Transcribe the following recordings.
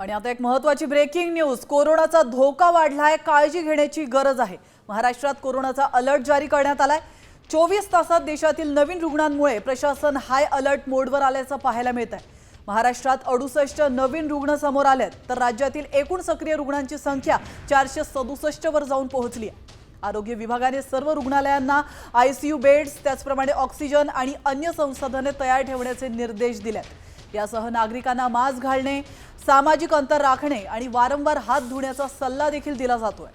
आणि आता एक महत्वाची ब्रेकिंग न्यूज कोरोनाचा धोका वाढलाय काळजी घेण्याची गरज आहे. महाराष्ट्रात कोरोनाचा अलर्ट जारी करण्यात आलाय. चोवीस तासात देशातील नवीन रुग्णांमुळे प्रशासन हाय अलर्ट मोडवर आल्याचं पाहायला मिळत आहे महाराष्ट्रात अडुसष्ट नवीन रुग्ण समोर आलेत तर राज्यातील एकूण सक्रिय रुग्णांची संख्या चारशे सदुसष्ट वर जाऊन पोहोचली आहे. आरोग्य विभागाने सर्व रुग्णालयांना आयसीयू बेड्स त्याचप्रमाणे ऑक्सिजन आणि अन्य संसाधने तयार ठेवण्याचे निर्देश दिलेत. यासह नागरिकांना मास्क घालणे सामाजिक अंतर राखणे आणि वारंवार हात धुण्याचा सल्ला देखील दिला जातोय.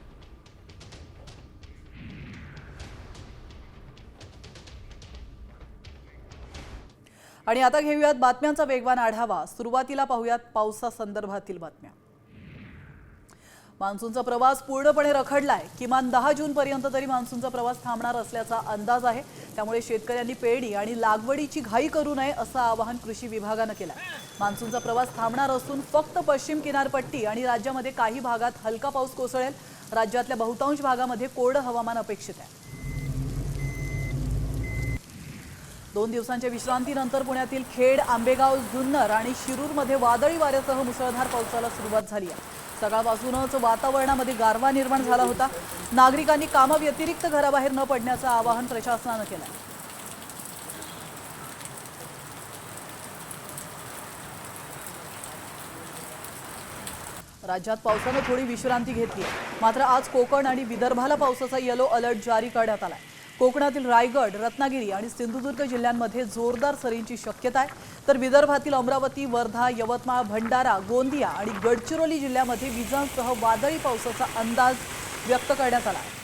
आणि आता घेऊयात बातम्यांचा वेगवान आढावा. सुरुवातीला पाहूयात पावसासंदर्भातील बातम्या. मान्सूनचा प्रवास पूर्णपणे रखडलाय. किमान दहा जून पर्यंत तरी मान्सूनचा प्रवास थांबणार असल्याचा अंदाज आहे. त्यामुळे शेतकऱ्यांनी पेरणी आणि लागवडीची घाई करू नये असं आवाहन कृषी विभागानं केलं मान्सूनचा प्रवास थांबणार असून फक्त पश्चिम किनारपट्टी आणि राज्यामध्ये काही भागात हलका पाऊस कोसळेल. राज्यातल्या बहुतांश भागामध्ये कोरडं हवामान अपेक्षित आहे. दोन दिवसांच्या विश्रांतीनंतर पुण्यातील खेड आंबेगाव जुन्नर आणि शिरूरमध्ये वादळी वाऱ्यासह मुसळधार पावसाला सुरुवात झाली आहे. सकाळपासूनच वातावरणामध्ये गारवा निर्माण झाला होता. नागरिकांनी कामाव्यतिरिक्त घराबाहेर न पडण्याचं आवाहन प्रशासनानं केलं आहे राज्यात पावसानं थोडी विश्रांती घेतली. मात्र आज कोकण आणि विदर्भाला पावसाचा येलो अलर्ट जारी करण्यात आलाय. कोकणातील रायगड रत्नागिरी आणि सिंधुदुर्ग जिल्ह्यांमध्ये जोरदार सरींची शक्यता आहे. तर विदर्भातील अमरावती वर्धा यवतमाळ भंडारा गोंदिया आणि गडचिरोली जिल्ह्यामध्ये विजांसह वादळी पावसाचा अंदाज व्यक्त करण्यात आला आहे.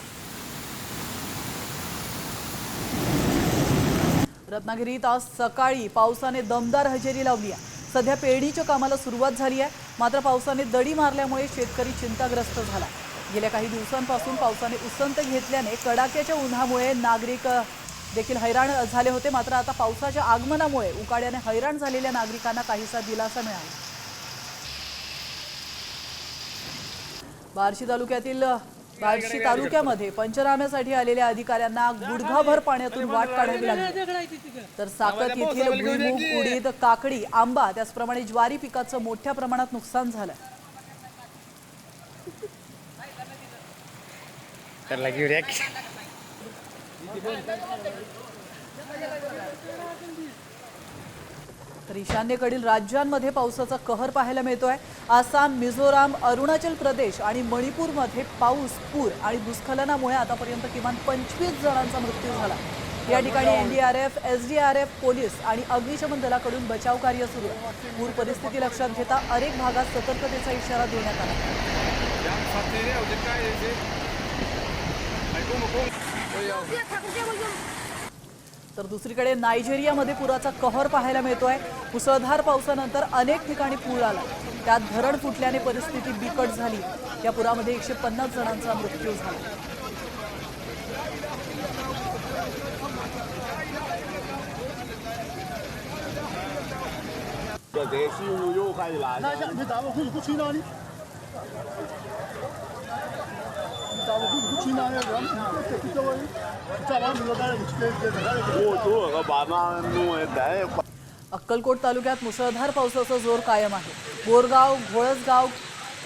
रत्नागिरीत आज सकाळी पावसाने दमदार हजेरी लावली आहे. सध्या पेरणीच्या कामाला सुरुवात झाली आहे. मात्र पावसाने दडी मारल्यामुळे शेतकरी चिंताग्रस्त झाला गेल्या काही दिवसांपासून पावसाने उसंत घेतल्याने कडाक्याच्या उन्हामुळे नागरिक देखील हैराण झाले होते. मात्र आता पावसाच्या आगमनामुळे उकाड्याने हैराण झालेल्या नागरिकांना काहीसा दिलासा मिळाला. बार्शी तालुक्यातील बार्शी तालुक्यामध्ये पंचनाम्यासाठी आलेल्या अधिकाऱ्यांना गुडघाभर पाण्यातून वाट काढावी लागली. तर साकत येथील भुईमूग उडीद काकडी आंबा त्याचप्रमाणे ज्वारी पिकाचं मोठ्या प्रमाणात नुकसान झालं. तर लगी रिॲक्शन तर ईशान्येकडील राज्यांमध्ये पावसाचा कहर पाहायला मिळतोय. आसाम मिझोराम अरुणाचल प्रदेश आणि मणिपूरमध्ये पाऊस पूर आणि भूस्खलनामुळे आतापर्यंत किमान पंचवीस जणांचा मृत्यू झाला. या ठिकाणी एनडीआरएफ एसडीआरएफ पोलीस आणि अग्निशमन दलाकडून बचाव कार्य सुरू. आहे पूर परिस्थिती लक्षात घेता अनेक भागात सतर्कतेचा इशारा देण्यात आला. तर दुसरीकडे नायजेरियामध्ये पुराचा कहर पाहायला मिळतोय. मुसळधार पावसानंतर अनेक ठिकाणी पूर आला. त्यात धरण फुटल्याने परिस्थिती बिकट झाली. या पुरामध्ये एकशे पन्नास जणांचा मृत्यू झाला. अक्कलकोट तालुक्यात मुसळधार पावसाचा जोर कायम आहे. बोरगाव घोळसगाव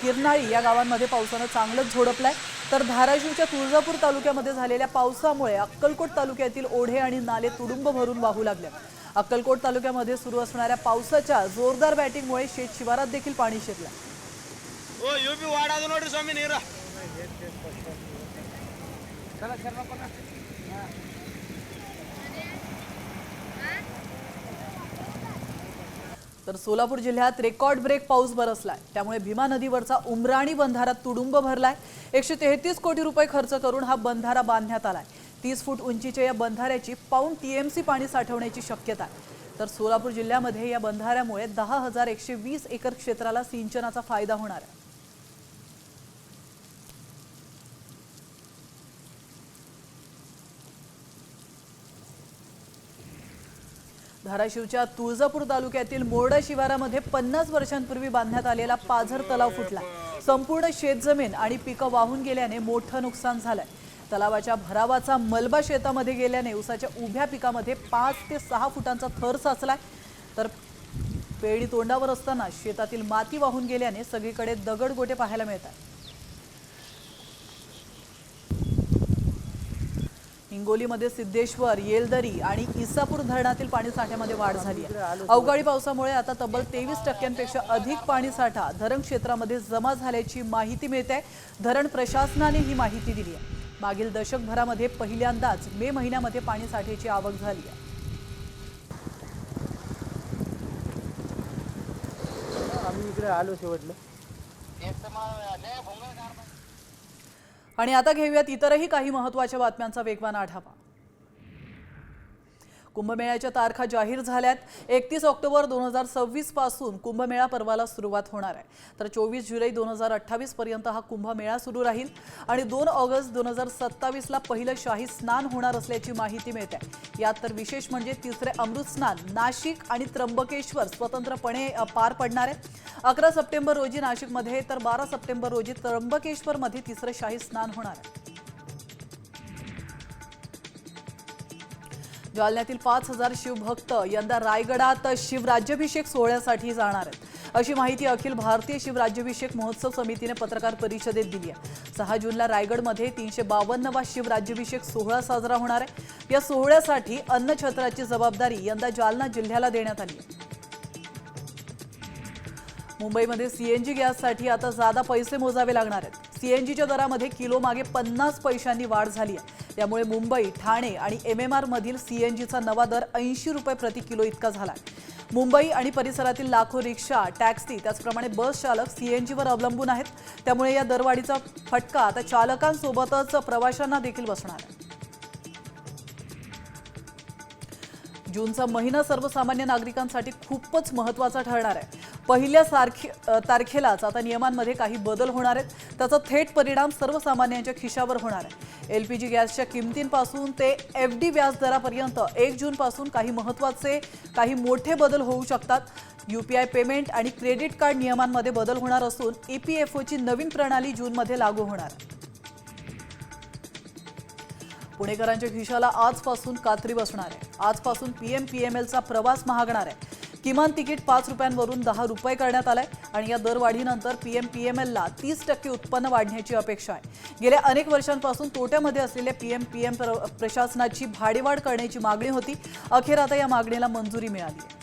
किरनाळी या गावांमध्ये पावसानं चांगलंच झोडपलाय. तर धाराशिवच्या तुळजापूर तालुक्यामध्ये झालेल्या पावसामुळे अक्कलकोट तालुक्यातील ओढे आणि नाले तुडुंब भरून वाहू लागले. अक्कलकोट तालुक्यामध्ये सुरू असणाऱ्या पावसाच्या जोरदार बॅटिंगमुळे शेत शिवारात देखील पाणी शिरलं. चला तर सोलापूर जिल्ह्यात रेकॉर्ड ब्रेक पाऊस बरसलाय. त्यामुळे भीमा नदीवरचा उमराणी बंधारा तुडुंब भरलाय. एकशे तेहतीस कोटी रुपये खर्च करून हा बंधारा बांधण्यात आलाय. तीस फूट उंचीच्या या बंधाऱ्याची पाऊण टी एम सी पाणी साठवण्याची शक्यता आहे. तर सोलापूर जिल्ह्यामध्ये या बंधाऱ्यामुळे दहा हजार एकशे वीस एकर क्षेत्राला सिंचनाचा फायदा होणार आहे. धाराशिवच्या तुळजापूर तालुक्यातील मोरडा शिवारामध्ये पन्नास वर्षांपूर्वी बांधण्यात आलेला पाझर तलाव फुटला. संपूर्ण शेतजमीन आणि पिकं वाहून गेल्याने मोठं नुकसान झालंय. तलावाच्या भरावाचा मलबा शेतामध्ये गेल्याने उसाच्या उभ्या पिकामध्ये पाच ते सहा फुटांचा थर साचलाय. तर पेळी तोंडावर असताना शेतातील माती वाहून गेल्याने सगळीकडे दगडगोटे पाहायला मिळतात. हिंगोलीमध्ये सिद्धेश्वर येलदरी आणि इसापूर धरणातील पाणीसाठ्यामध्ये वाढ झाली आहे. अवकाळी पावसामुळे आता तब्बल तेवीस टक्क्यांपेक्षा अधिक पाणीसाठा धरण क्षेत्रामध्ये जमा झाल्याची माहिती मिळते धरण प्रशासनाने ही माहिती दिली आहे. मागील दशकभरामध्ये पहिल्यांदाच मे महिन्यामध्ये पाणीसाठ्याची आवक झाली आहे. आम्ही इकडे आलो शेवटलं. आणि आता घेऊयात इतरही काही महत्त्वाच्या बातम्यांचा वेगवान आढावा. कुंभमेळ्याच्या तारखा जाहीर झाल्यात. एकतीस ऑक्टोबर दोन हजार सव्वीसपासून कुंभमेळा पर्वाला सुरुवात होणार आहे. तर चोवीस जुलै दोन हजार अठ्ठावीस पर्यंत हा कुंभमेळा सुरू राहील आणि दोन ऑगस्ट दोन हजार सत्तावीसला पहिलं शाही स्नान होणार असल्याची माहिती मिळते. यात तर विशेष म्हणजे तिसरे अमृत स्नान नाशिक आणि त्र्यंबकेश्वर स्वतंत्रपणे पार पडणार आहे अकरा सप्टेंबर रोजी नाशिकमध्ये तर बारा सप्टेंबर रोजी त्र्यंबकेश्वरमध्ये तिसरं शाही स्नान होणार आहे. जालन्यातील पाच हजार शिवभक्त यंदा रायगडात शिवराज्याभिषेक सोहळ्यासाठी जाणार आहेत. अशी माहिती अखिल भारतीय शिवराज्याभिषेक महोत्सव समितीने पत्रकार परिषदेत दिली आहे. सहा जूनला रायगडमध्ये तीनशे बावन्नवा शिवराज्याभिषेक सोहळा साजरा होणार आहे. या सोहळ्यासाठी अन्नछत्राची जबाबदारी यंदा जालना जिल्ह्याला देण्यात आली आहे. मुंबईमध्ये सीएनजी गॅससाठी आता जादा पैसे मोजावे लागणार आहेत. सीएनजीच्या दरामध्ये किलो मागे पन्नास पैशांनी वाढ झाली आहे. त्यामुळे मुंबई ठाणे आणि एम एम आर मधील सीएनजीचा नवा दर ऐंशी रुपये प्रति किलो इतका झाला आहे मुंबई आणि परिसरातील लाखो रिक्षा टॅक्सी त्याचप्रमाणे बस चालक सीएनजीवर अवलंबून आहेत. त्यामुळे या दरवाढीचा फटका आता चालकांसोबतच प्रवाशांना देखील बसणार आहे. जूनचा महिना सर्वसामान्य नागरिकांसाठी खूपच महत्त्वाचा ठरणार आहे. पहिल्या सारखे तारखेलाच आता नियमांमध्ये काही बदल होणार आहेत. त्याचा थेट परिणाम सर्वसामान्यांच्या खिशावर होणार आहे. एल पी जी गॅसच्या किमतींपासून ते एफ डी व्याजदरापर्यंत एक जूनपासून काही महत्त्वाचे काही मोठे बदल होऊ शकतात. यू पी आय पेमेंट आणि क्रेडिट कार्ड नियमांमध्ये बदल होणार असून ई पी एफ ओची नवीन प्रणाली जूनमध्ये लागू होणार. पुणेकरांच्या खिशाला आजपासून कात्री बसणार आहे. आजपासून पीएम पीएमएलचा प्रवास महागणार आहे. किमान तिकीट पाच रुपयांवरून दहा रुपये करण्यात आलंय आणि या दरवाढीनंतर पीएम तीस टक्के उत्पन्न वाढण्याची अपेक्षा आहे. गेल्या अनेक वर्षांपासून तोट्यामध्ये असलेल्या पीएम प्रशासनाची भाडेवाढ करण्याची मागणी होती. अखेर आता या मागणीला मंजुरी मिळाली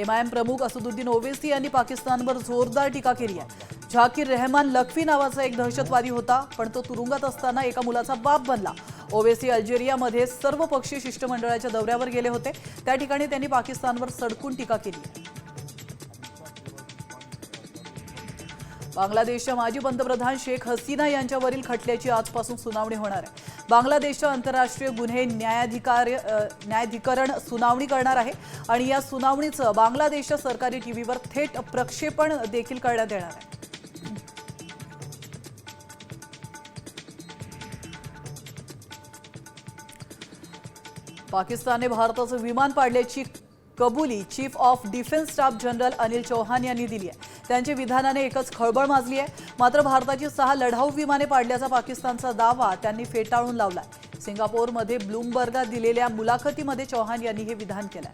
एमआयएम प्रमुख असदुद्दीन ओवेसी यांनी पाकिस्तानवर जोरदार टीका केली आहे. झाकीर रेहमान लखवी नावाचा एक दहशतवादी होता पण तो तुरुंगात असताना एका मुलाचा बाप बनला. ओवेसी अल्जेरियामध्ये सर्व पक्षीय शिष्टमंडळाच्या दौऱ्यावर गेले होते. त्या ठिकाणी त्यांनी पाकिस्तानवर सडकून टीका केली. बांगलादेशच्या माजी पंतप्रधान शेख हसीना यांच्यावरील खटल्याची आजपासून सुनावणी होणार आहे. बांगलादेशच्या आंतरराष्ट्रीय गुन्हे न्यायाधिकार न्यायाधिकरण सुनावणी करणार आहे आणि या सुनावणीचं बांगलादेशच्या सरकारी टीव्हीवर थेट प्रक्षेपण देखील करण्यात येणार आहे. पाकिस्तानने भारताचं विमान पाडल्याची कबुली chief of defence staff general Anil Chauhan यांनी दिली आहे. त्यांच्या विधानाने एकच खळबळ माजली आहे. मात्र भारताची सहा लढाऊ विमाने पाडल्याचा पाकिस्तानचा दावा त्यांनी फेटाळून लावला सिंगापोरमध्ये ब्लूमबर्गात दिलेल्या मुलाखतीमध्ये चौहान यांनी हे विधान केलं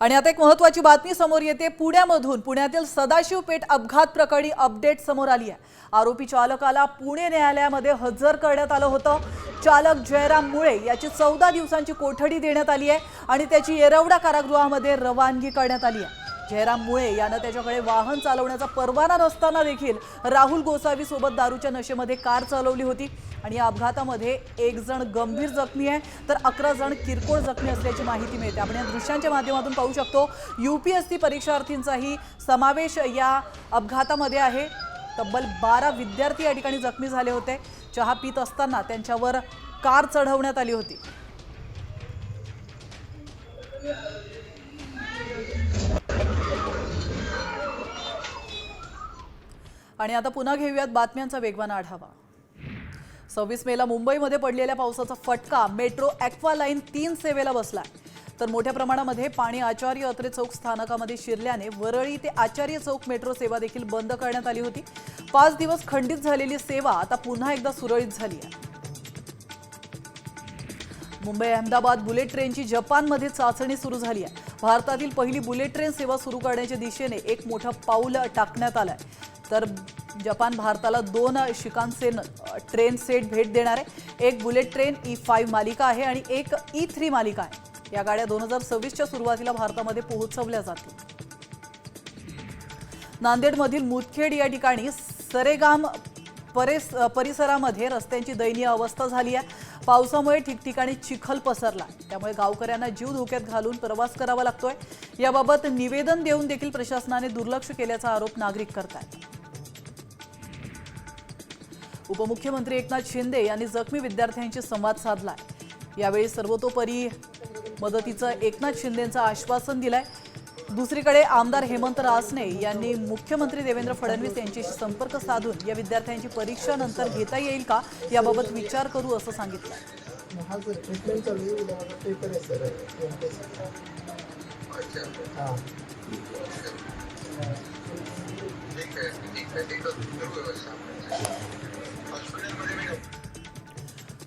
आणि आता एक महत्वाची बातमी समोर येते. पुण्यामधून पुण्यातील सदाशिव पेठ अपघात प्रकरणी अपडेट समोर आली आहे. आरोपी चालकाला पुणे न्यायालयामध्ये हजर करण्यात आलं होतं. चालक जयराम मुळे याची चौदा दिवसांची कोठडी देण्यात आली आहे आणि त्याची येरवडा कारागृहामध्ये रवानगी करण्यात आली आहे. जयराम मुळे यानं त्याच्याकडे वाहन चालवण्याचा परवाना नसताना देखील राहुल गोसावी सोबत दारूच्या नशेमध्ये कार चालवली होती. आणि या अपघातामध्ये एक जण गंभीर जखमी आहे. तर अकरा जण किरकोळ जखमी असल्याची माहिती मिळते. आपण या दृश्यांच्या माध्यमातून पाहू शकतो यू पी एस सी परीक्षार्थींचाही समावेश या अपघातामध्ये आहे. तब्बल बारा विद्यार्थी या ठिकाणी जखमी झाले होते. चहा पित असताना त्यांच्यावर कार चढवण्यात आली होती. आणि आता पुन्हा घेऊयात बातम्यांचा वेगवान आढावा. सव्वीस मेला मुंबईमध्ये पडलेल्या पावसाचा फटका मेट्रो ॲक्वा लाईन तीन सेवेला बसला तर मोठ्या प्रमाणामध्ये पाणी आचार्य अत्रे चौक स्थानकामध्ये शिरल्याने वरळी ते आचार्य चौक मेट्रो सेवा देखील बंद करण्यात आली होती. पाच दिवस खंडित झालेली सेवा आता पुन्हा एकदा सुरळीत झाली आहे. मुंबई अहमदाबाद बुलेट ट्रेनची जपानमध्ये चाचणी सुरू झाली आहे. भारतातील पहिली बुलेट ट्रेन सेवा सुरू करण्याच्या दिशेने एक मोठं पाऊल टाकण्यात आलं आहे तर जपान भारताला दोन शिकांसेन ट्रेन सेट भेट देणार आहे. एक bullet train e E five मालिका आहे आणि एक e ई थ्री मालिका आहे. या गाड्या दोन हजार सव्वीसच्या सुरुवातीला भारतामध्ये पोहोचवल्या जातील. नांदेडमधील मुदखेड या ठिकाणी सरेगाम परेस परिसरामध्ये रस्त्यांची दयनीय अवस्था झाली आहे. पावसामुळे ठिकठिकाणी चिखल पसरला. त्यामुळे गावकऱ्यांना जीव धोक्यात घालून प्रवास करावा लागतोय. याबाबत निवेदन देऊन देखील प्रशासनाने दुर्लक्ष केल्याचा आरोप नागरिक करतात उपमुख्यमंत्री एकनाथ शिंदे यांनी जखमी विद्यार्थ्यांशी संवाद साधला. यावेळी सर्वतोपरी मदतीचं एकनाथ शिंदेचं आश्वासन दिलंय. दुसरीकडे आमदार हेमंत रासने यांनी मुख्यमंत्री देवेंद्र फडणवीस यांच्याशी संपर्क साधून या विद्यार्थ्यांची परीक्षा नंतर घेता येईल का याबाबत विचार करू असं सांगितलं.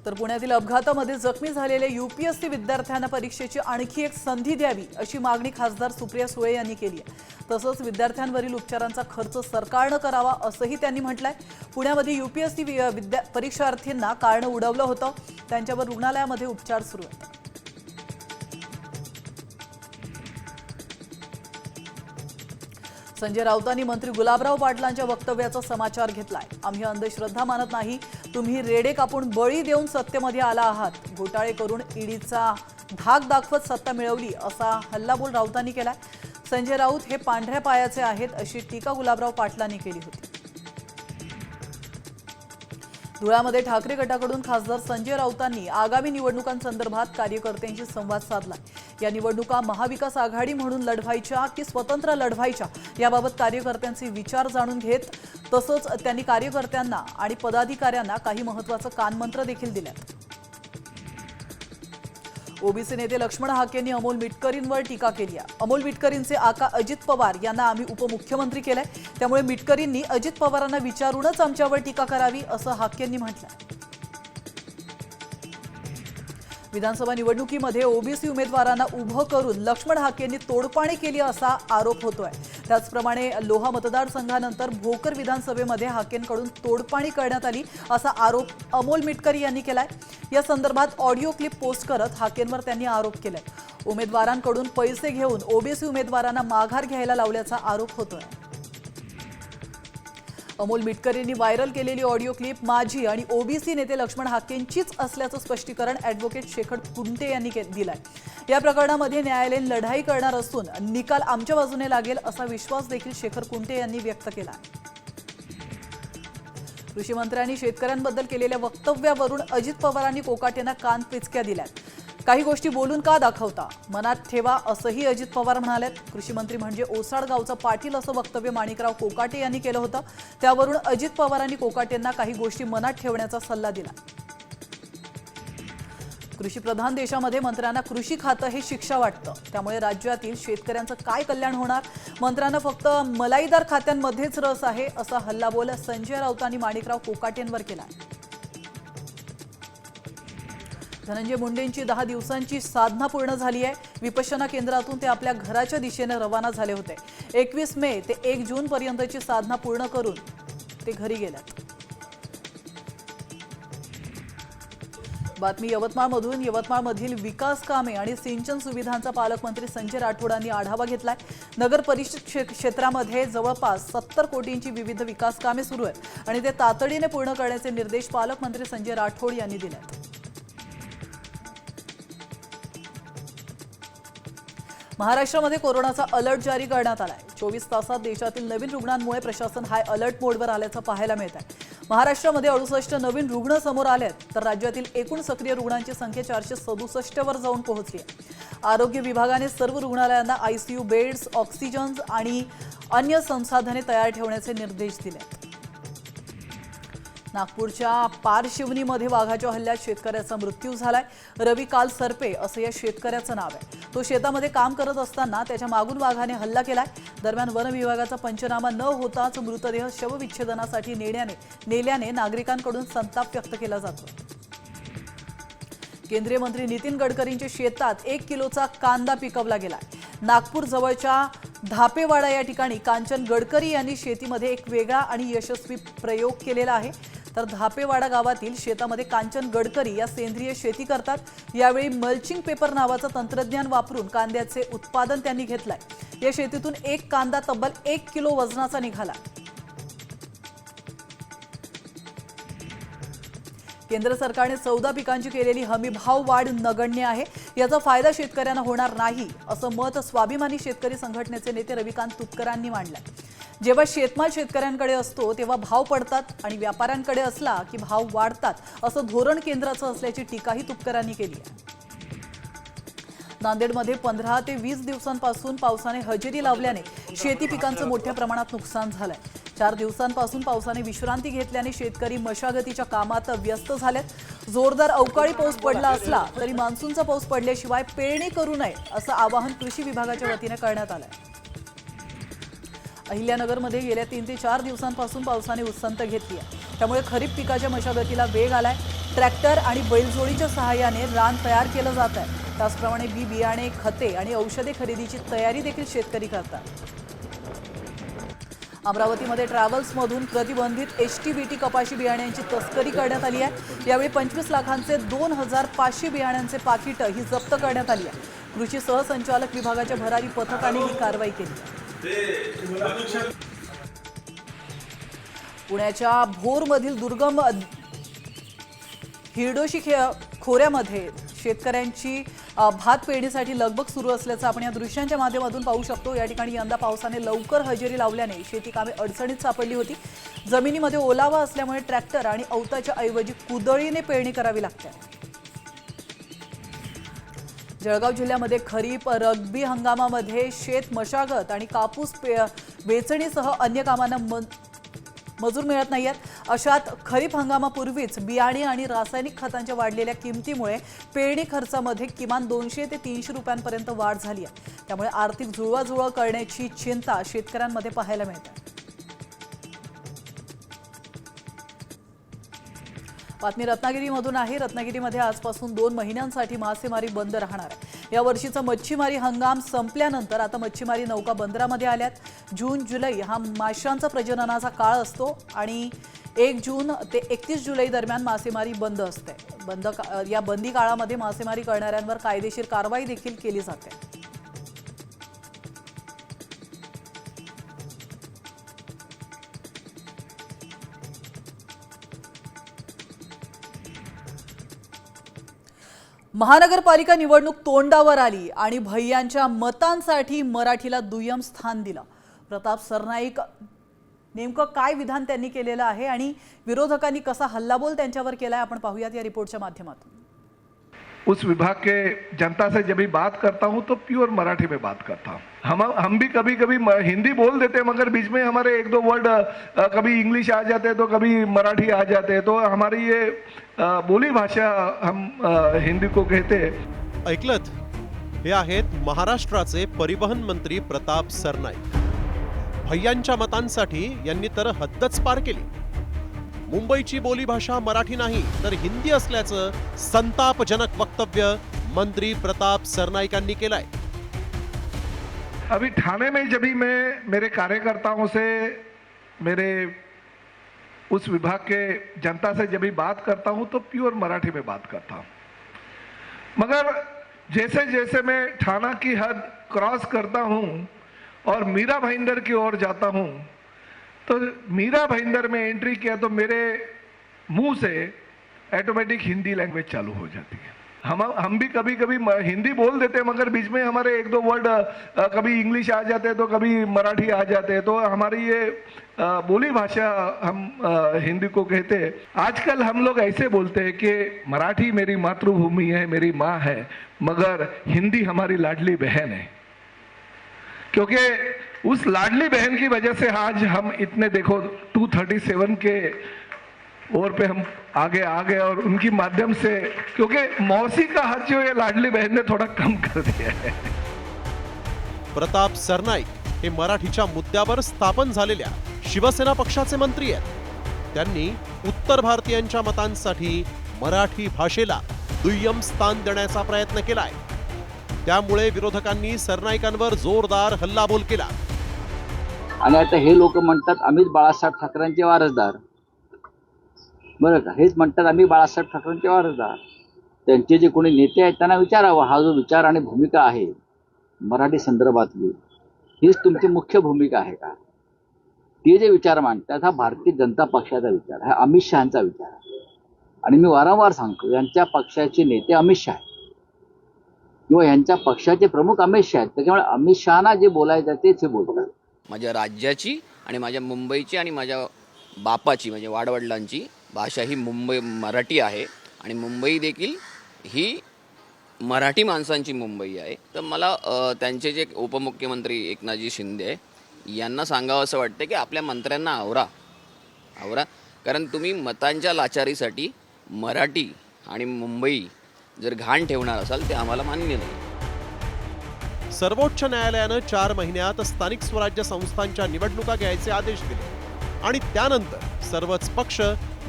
तर पुण्यातील अपघातामध्ये जखमी झालेल्या युपीएससी विद्यार्थ्यांना परीक्षेची आणखी एक संधी द्यावी अशी मागणी खासदार सुप्रिया सुळे यांनी केली आहे. तसंच विद्यार्थ्यांवरील उपचारांचा खर्च सरकारनं करावा असंही त्यांनी म्हटलंय. पुण्यामध्ये युपीएससी विद्या परीक्षार्थींना कारणं उडवलं होतं. त्यांच्यावर रुग्णालयामध्ये उपचार सुरू आहेत. संजय राऊतांनी मंत्री गुलाबराव पाटलांच्या वक्तव्याचा समाचार घेतलाय. आम्ही अंधश्रद्धा मानत नाही. तुम्ही रेडे कापून बळी देऊन सत्तेमध्ये आला आहात. घोटाळे करून ईडीचा धाक दाखवत सत्ता मिळवली असा हल्लाबोल राऊतांनी केलाय. संजय राऊत हे पांढऱ्या पायाचे आहेत अशी टीका गुलाबराव पाटलांनी केली होती. धुळ्यामध्ये ठाकरे गटाकडून खासदार संजय राऊतांनी आगामी निवडणुकांसंदर्भात कार्यकर्त्यांशी संवाद साधला या निवडणुका महाविकास आघाडी म्हणून लढवायच्या की स्वतंत्र लढवायच्या याबाबत कार्यकर्त्यांचे विचार जाणून घेत तसंच त्यांनी कार्यकर्त्यांना आणि पदाधिकाऱ्यांना काही महत्वाचं कानमंत्र देखील दिल्यात ओबीसी नेते लक्ष्मण हाकेंनी अमोल मिटकरींवर टीका केली आहे. अमोल मिटकरींचे आका अजित पवार यांना आम्ही उपमुख्यमंत्री केलंय. त्यामुळे मिटकरींनी अजित पवारांना विचारूनच आमच्यावर टीका करावी असं हाकेंनी म्हटलं विधानसभा निवडणुकीमध्ये ओबीसी उमेदवारांना उभं करून लक्ष्मण हाकेंनी तोडपाणी केली असा आरोप होतोय. त्याचप्रमाणे लोहा मतदारसंघानंतर भोकर विधानसभेमध्ये हाकेंकडून तोडपाणी करण्यात आली असा आरोप अमोल मिटकरी यांनी केलाय. या संदर्भात ऑडिओ क्लिप पोस्ट करत हाकेंवर त्यांनी आरोप केलाय. उमेदवारांकडून पैसे घेऊन ओबीसी उमेदवारांना माघार घ्यायला लावल्याचा आरोप होतोय. अमोल मिटकरींनी व्हायरल केलेली ऑडिओ क्लिप माझी आणि ओबीसी नेते लक्ष्मण हाकेंचीच असल्याचं स्पष्टीकरण ॲडव्होकेट शेखर कुंटे यांनी दिलाय दिलंय. या प्रकरणामध्ये न्यायालयीन लढाई करणार असून निकाल आमच्या बाजूने लागेल असा विश्वास देखील शेखर कुंटे यांनी व्यक्त केला आहे कृषी मंत्र्यांनी शेतकऱ्यांबद्दल केलेल्या वक्तव्यावरून अजित पवारांनी कोकाटेंना कान पिचक्या दिल्यात. काही गोष्टी बोलून का दाखवता? मनात ठेवा असंही अजित पवार म्हणालेत. कृषी मंत्री म्हणजे ओसाड गावचा पाटील असं वक्तव्य माणिकराव कोकाटे यांनी केलं होतं. त्यावरून अजित पवारांनी कोकाटेंना काही गोष्टी मनात ठेवण्याचा सल्ला दिला. कृषी प्रधान देशामध्ये मंत्र्यांना कृषी खातं हे शिक्षा वाटतं. त्यामुळे राज्यातील शेतकऱ्यांचं काय कल्याण होणार? मंत्र्यांना फक्त मलाईदार खात्यांमध्येच रस आहे असा हल्लाबोल संजय राऊतांनी माणिकराव कोकाटेंवर केला धनंजय मुंडेंची दहा दिवसांची साधना पूर्ण झाली आहे. विपश्यना केंद्रातून ते आपल्या घराच्या दिशेने रवाना झाले होते. एकवीस मे ते एक जून पर्यंतची साधना पूर्ण करून ते घरी गेल्यात. बातमी यवतमाळमधून. यवतमाळमधील विकास कामे आणि सिंचन सुविधांचा पालकमंत्री संजय राठोडांनी आढावा घेतलाय. नगर परिषद क्षेत्रामध्ये जवळपास सत्तर कोटींची विविध विकास कामे सुरू आहेत आणि ते तातडीने पूर्ण करण्याचे निर्देश पालकमंत्री संजय राठोड यांनी दिले महाराष्ट्रामध्ये कोरोनाचा अलर्ट जारी करण्यात आलाय. चोवीस तासात देशातील नवीन रुग्णांमुळे प्रशासन हाय अलर्ट मोडवर आल्याचं पाहायला मिळत आहे. महाराष्ट्रामध्ये अडुसष्ट नवीन रुग्ण समोर आले आहेत तर राज्यातील एकूण सक्रिय रुग्णांची संख्या चारशे सदुसष्टवर जाऊन पोहोचली आहे. आरोग्य विभागाने सर्व रुग्णालयांना आयसीयू बेड्स ऑक्सिजन्स आणि अन्य संसाधने तयार ठेवण्याचे निर्देश दिले आहेत. नागपूरच्या पारशिवनीमध्ये वाघाच्या हल्ल्यात शेतकऱ्याचा मृत्यू झालाय. रवी काल सरपे असं या शेतकऱ्याचं नाव आहे. तो शेतामध्ये काम करत असताना त्याच्या मागून वाघाने हल्ला केलाय. दरम्यान वन विभागाचा पंचनामा न होताच मृतदेह शवविच्छेदनासाठी नेण्याने नेल्याने नागरिकांकडून संताप व्यक्त केला जातो केंद्रीय मंत्री नितीन गडकरींच्या शेतात एक किलोचा कांदा पिकवला गेलाय. नागपूर जवळच्या धापेवाडा या ठिकाणी कांचन गडकरी यांनी शेतीमध्ये एक वेगळा आणि यशस्वी प्रयोग केलेला आहे. तर धापेवाडा गावातील शेतामध्ये कांचन गडकरी या सेंद्रिय शेती करतात. यावेळी मल्चिंग पेपर नावाचं तंत्रज्ञान वापरून कांद्याचे उत्पादन त्यांनी घेतलंय. या शेतीतून एक कांदा तब्बल एक किलो वजनाचा निघाला. केंद्र सरकारने चौदा पिकांची केलेली हमी भाव वाढ नगण्य आहे. याचा फायदा शेतकऱ्यांना होणार नाही असं मत स्वाभिमानी शेतकरी संघटनेचे नेते रविकांत तुपकरांनी मांडलं जेव्हा शेतमाल शेतकऱ्यांकडे असतो तेव्हा भाव पडतात आणि व्यापाऱ्यांकडे असला की भाव वाढतात असं धोरण केंद्राचं असल्याची टीकाही तुपकरांनी केली आहे. नांदेडमध्ये पंधरा ते वीस दिवसांपासून पावसाने हजेरी लावल्याने शेती पिकांचं मोठ्या प्रमाणात नुकसान झालंय. चार दिवसांपासून पावसाने विश्रांती घेतल्याने शेतकरी मशागतीच्या कामात व्यस्त झालेत. जोरदार अवकाळी पाऊस पडला असला तरी मान्सूनचा पाऊस पडल्याशिवाय पेरणी करू नये असं आवाहन कृषी विभागाच्या वतीने करण्यात आलंय. अहिल्यानगरमध्ये गेल्या तीन ते चार दिवसांपासून पावसाने उत्संत घेतली आहे. त्यामुळे खरीप पिकाच्या मशागतीला वेग आलाय. ट्रॅक्टर आणि बैलजोडीच्या सहाय्याने रान तयार केलं जात आहे त्याचप्रमाणे बी बियाणे खते आणि औषधे खरेदीची तयारी देखील शेतकरी करतात. अमरावतीमध्ये ट्रॅव्हल्समधून प्रतिबंधित एच टी बी टी कपाशी बियाण्यांची तस्करी करण्यात आली आहे. यावेळी पंचवीस लाखांचे दोन हजार पाचशे बियाण्यांचे पाकिटं ही जप्त करण्यात आली आहे. कृषी सहसंचालक विभागाच्या भरारी पथकाने ही कारवाई केली. पुण्याच्या भोरमधील दुर्गम हिरडोशी खे खोऱ्यामध्ये शेतकऱ्यांची भात पेरणीसाठी लगबग सुरू असल्याचं आपण या दृश्यांच्या माध्यमातून पाहू शकतो. या ठिकाणी यंदा पावसाने लवकर हजेरी लावल्याने शेती कामे अडचणीत सापडली होती. जमिनीमध्ये ओलावा असल्यामुळे ट्रॅक्टर आणि अवताच्या ऐवजी कुदळीने पेरणी करावी लागते. जळगाव जिल्ह्यामध्ये खरीप रब्बी हंगामामध्ये शेत मशागत आणि कापूस पे वेचणीसह अन्य कामांना मन मजूर मिळत नाहीयेत. अशात खरीप हंगामापूर्वीच बियाणे आणि रासायनिक खतांच्या वाढलेल्या किमतीमुळे पेरणी खर्चामध्ये किमान दोनशे ते तीनशे रुपयांपर्यंत वाढ झाली आहे. त्यामुळे आर्थिक जुळवाजुळव करण्याची चिंता शेतकऱ्यांमध्ये पाहायला मिळते. बातमी रत्नागिरीमधून आहे. रत्नागिरीमध्ये आजपासून दोन महिन्यांसाठी मासेमारी बंद राहणार आहे. या वर्षीचा मच्छीमारी हंगाम संपल्यानंतर आता मच्छीमारी नौका बंदरामध्ये आल्यात. जून जुलै हा माशांचा प्रजननाचा काळ असतो आणि एक जून ते एकतीस जुलै दरम्यान मासेमारी बंद असते. बंद या बंदी काळामध्ये मासेमारी करणाऱ्यांवर कायदेशीर कारवाई देखील केली जाते. महानगरपालिका निवडणूक तोंडावर आली आणि भैयांच्या मतांसाठी मराठीला दुय्यम स्थान दिलं. प्रताप सरनाईक नेमकं काय विधान त्यांनी केलेलं आहे आणि विरोधकांनी कसा हल्लाबोल त्यांच्यावर केलाय आपण पाहूयात या रिपोर्टच्या माध्यमातून. उस विभाग के जनता से जब भी बात करता हूं तो प्योर मराठी में बात करता हूं। हम हम भी कभी कभी म- हिंदी बोल देते हैं मगर बीच में हमारे एक दो वर्ड कभी इंग्लिश आ जाते हैं तो कभी मराठी आ जाते हैं तो हमारी ये बोली भाषा हम हिंदी को कहते हैं। ऐकलत? हे आहेत महाराष्ट्राचे परिवहन मंत्री प्रताप सरनाईक. भैयांच्या मतांसाठी यांनी तर हद्दच पार केली. मुंबईची बोलीभाषा मराठी नाही, तर हिंदी असल्याचं संतापजनक वक्तव्य मंत्री प्रताप सरनाईकांनी केलंय. अभी थाने में जब भी मैं, मेरे कार्यकर्ताओं से, मेरे उस विभाग के जनता से जब भी बात करता हूँ तो प्योर मराठी में बात करता हूँ। मगर जैसे जैसे मैं थाना की हद क्रॉस करता हूँ और मीरा भाईंदर की ओर जाता हूँ तो मीरा भाईंदर में एंट्री किया तो मेरे मुँह से ऑटोमेटिक हिंदी लैंग्वेज चालू हो जाती है। हम हम भी कभी कभी हिंदी बोल देते हैं, मगर बीच में हमारे एक दो वर्ड कभी इंग्लिश आ जाते हैं तो कभी मराठी आ जाते हैं तो हमारी ये बोली भाषा हम हिंदी को कहते हैं। आजकल हम लोग ऐसे बोलते हैं कि मराठी मेरी मातृभूमि है, मेरी माँ है, मगर हिंदी हमारी लाडली बहन है। क्योंकि उस लाडली बहन की वजह से आज हम इतने देखो 237 के ओर पे हम आगे आ गए और उनकी माध्यम से क्योंकि मौसी का हक जो ये लाडली बहन ने थोड़ा कम कर दिया है। प्रताप सरनाईक हे मराठीच्या मुद्द्यावर स्थापन झालेल्या शिवसेना पक्षाचे मंत्री आहेत. त्यांनी उत्तर भारतीयांच्या मतांसाठी मराठी भाषेला दुय्यम स्थान देण्याचा प्रयत्न केलाय. त्यामुळे विरोधकांनी सरनाईकांवर जोरदार हल्लाबोल केला. आणि आता हे लोक म्हणतात आम्हीच बाळासाहेब ठाकरेंचे वारसदार. बरं का? हेच म्हणतात आम्ही बाळासाहेब ठाकरेंचे वारसदार. त्यांचे जे कोणी नेते आहेत त्यांना विचारावं. हा जो विचार आणि भूमिका आहे मराठी संदर्भातली हीच तुमची मुख्य भूमिका आहे का? ते जे विचार मांडतात हा भारतीय जनता पक्षाचा विचार हा अमित शहाचा विचार आहे. आणि मी वारंवार सांगतो यांच्या पक्षाचे नेते अमित शहा आहेत. किंवा यांच्या पक्षाचे प्रमुख अमित शहा आहेत. त्याच्यामुळे अमित शहाना जे बोलायचं तेच हे बोलतात. माझ्या राज्याची आणि माझ्या मुंबईची आणि माझ्या बापाची म्हणजे वाडवडिलांची भाषा ही मुंबई मराठी आहे. आणि मुंबई देखील ही मराठी माणसांची मुंबई आहे. तर मला त्यांचे जे उपमुख्यमंत्री एकनाथजी शिंदे आहे यांना सांगावं असं वाटतं की आपल्या मंत्र्यांना आवरा. आवरा. कारण तुम्ही मतांच्या लाचारीसाठी मराठी आणि मुंबई जर घाण ठेवणार असाल ते आम्हाला मान्य नाही. सर्वोच्च न्यायालयानं चार महिन्यात स्थानिक स्वराज्य संस्थांच्या निवडणुका घ्यायचे आदेश दिले. आणि त्यानंतर सर्वच पक्ष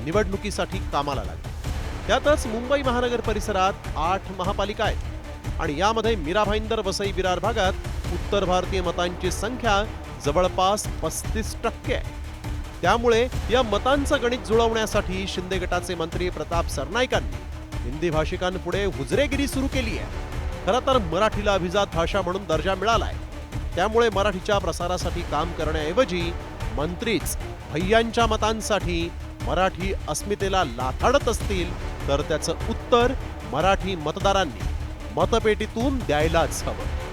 निवडणुकीसाठी कामाला लागले. त्यातच मुंबई महानगर परिसरात आठ महापालिका आहेत. आणि यामध्ये मीरा भाईंदर वसई विरार भागात उत्तर भारतीय मतांची संख्या जवळपास पस्तीस टक्के आहे. त्यामुळे या मतांचं गणित जुळवण्यासाठी शिंदे गटाचे मंत्री प्रताप सरनाईकांनी हिंदी भाषिकांपुढे हुजरेगिरी सुरू केली आहे. खरं तर मराठीला अभिजात भाषा म्हणून दर्जा मिळालाय. त्यामुळे मराठीच्या प्रसारासाठी काम करण्याऐवजी मंत्रीच भैयांच्या मतांसाठी मराठी अस्मितेला लाथाडत असतील तर त्याचं उत्तर मराठी मतदारांनी मतपेटीतून द्यायलाच हवं.